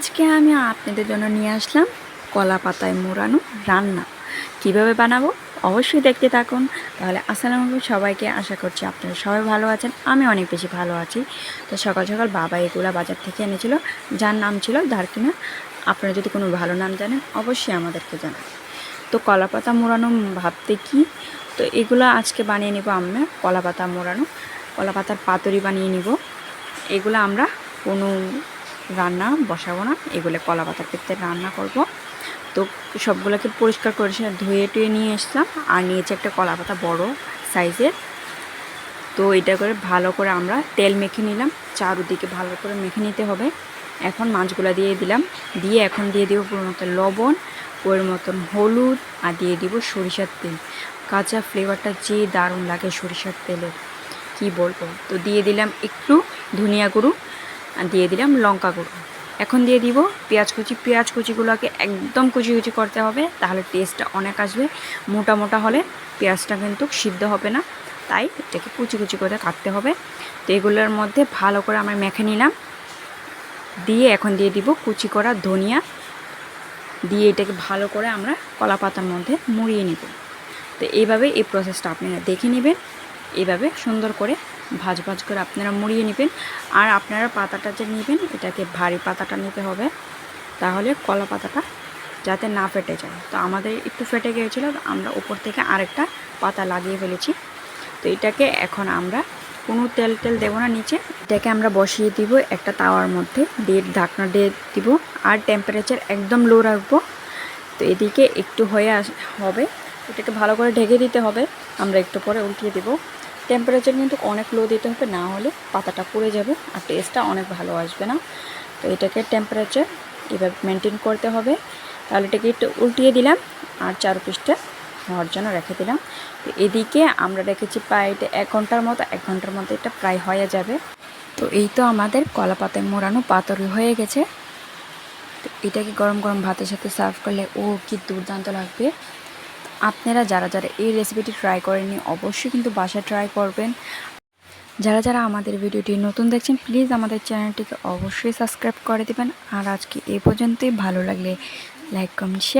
আজকে আমি আপনাদের জন্য নিয়ে আসলাম কলা পাতায় মোড়ানো রান্না। কীভাবে বানাবো? অবশ্যই দেখতে থাকুন। তাহলে আসসালামু আলাইকুম সবাইকে। আশা করছি আপনারা সবাই ভালো আছেন। আমি অনেক বেশি ভালো আছি। তো সকাল সকাল বাবা এগুলা বাজার থেকে এনেছিল। যার নাম ছিল ধারকিনা। আপনারা যদি কোনো ভালো নাম জানেন, অবশ্যই আমাদেরকে জানান। তো কলা পাতা মোড়ানো ভাবতে কি? তো এগুলো আজকে বানিয়ে নেব আমরা, কলা পাতা মোড়ানো। কলা পাতার পাতুরি বানিয়ে নিব। এগুলো আমরা কোনো রান্না বসাবো না, এগুলো কলা পাতার পেতে রান্না করব। তো সবগুলোকে পরিষ্কার করে ধুয়ে টুয়ে নিয়ে এসলাম আর নিয়েছি একটা কলা পাতা বড়ো সাইজের। তো এটা করে ভালো করে আমরা তেল মেখে নিলাম চারুদিকে ভালো করে মেখে নিতে হবে। এখন মাছগুলো দিয়ে দিলাম, দিয়ে এখন দিয়ে দিব পুরো মতো লবণ ওর মতন হলুদ, আর দিয়ে দিব সরিষার তেল। কাঁচা ফ্লেভারটা যে দারুণ লাগে সরিষার তেলের কি বলব? তো দিয়ে দিলাম একটু ধনিয়া গুঁড়ো আর দিয়ে দিলাম লঙ্কা গুঁড়ো। এখন দিয়ে দিব পেঁয়াজ কুচি। পেঁয়াজ কুচিগুলোকে একদম কুচি কুচি করতে হবে, তাহলে টেস্টটা অনেক আসবে। মোটা মোটা হলে পেঁয়াজটা কিন্তু সিদ্ধ হবে না, তাই এটাকে কুচি কুচি করে কাটতে হবে। তো এগুলোর মধ্যে ভালো করে আমরা মেখে নিলাম। দিয়ে এখন দিয়ে দিব কুচি করা ধনিয়া। দিয়ে এটাকে ভালো করে আমরা কলা পাতার মধ্যে মুড়িয়ে নিব। তো এইভাবে এই প্রসেসটা আপনারা দেখে নেবেন। এইভাবে সুন্দর করে ভাজ ভাজ করে আপনারা মুড়িয়ে নেবেন। আর আপনারা পাতাটা যে নেবেন, এটাকে ভারী পাতাটা নিতে হবে। তাহলে কলা পাতাটা যাতে না ফেটে যায়। তো আমাদের একটু ফেটে গিয়েছিল, আমরা উপর থেকে আরেকটা পাতা লাগিয়ে ফেলেছি। তো এটাকে এখন আমরা কোনো তেল তেল দেবো না নিচে। এটাকে আমরা বসিয়ে দিব একটা তাওয়ার মধ্যে। দিয়ে ঢাকনা দিয়ে দিব। আর টেম্পারেচার একদম লো রাখব। তো এদিকে একটু হয়ে হবে। এটাকে ভালো করে ঢেকে দিতে হবে। আমরা একটু পরে উল্টিয়ে দিব। টেম্পারেচার কিন্তু অনেক লো দিতে হবে, না হলে পাতাটা পুড়ে যাবে আর টেস্টটা অনেক ভালো আসবে না। তো এটাকে টেম্পারেচার এভাবে মেনটেন করতে হবে। তাহলে এটাকে একটু উল্টিয়ে দিলাম আর চার পিসটা হওয়ার জন্য রেখে দিলাম। তো এদিকে আমরা রেখেছি প্রায় এটা এক ঘণ্টার মতো, এক ঘণ্টার মধ্যে এটা প্রায় হয়ে যাবে। তো এই তো আমাদের কলা পাতায় মোড়ানো পাতরি হয়ে গেছে। তো এটাকে গরম গরম ভাতের সাথে সার্ভ করলে ও কি দুর্দান্ত লাগবে। আপনারা যারা যারা এই রেসিপিটি ট্রাই করেননি, অবশ্যই কিন্তু বাসায় ট্রাই করবেন। যারা যারা আমাদের ভিডিওটি নতুন দেখছেন প্লিজ আমাদের চ্যানেলটিকে অবশ্যই সাবস্ক্রাইব করে দেবেন। আর আজকে এ পর্যন্তই। ভালো লাগলে লাইক কমেন্ট শেয়ার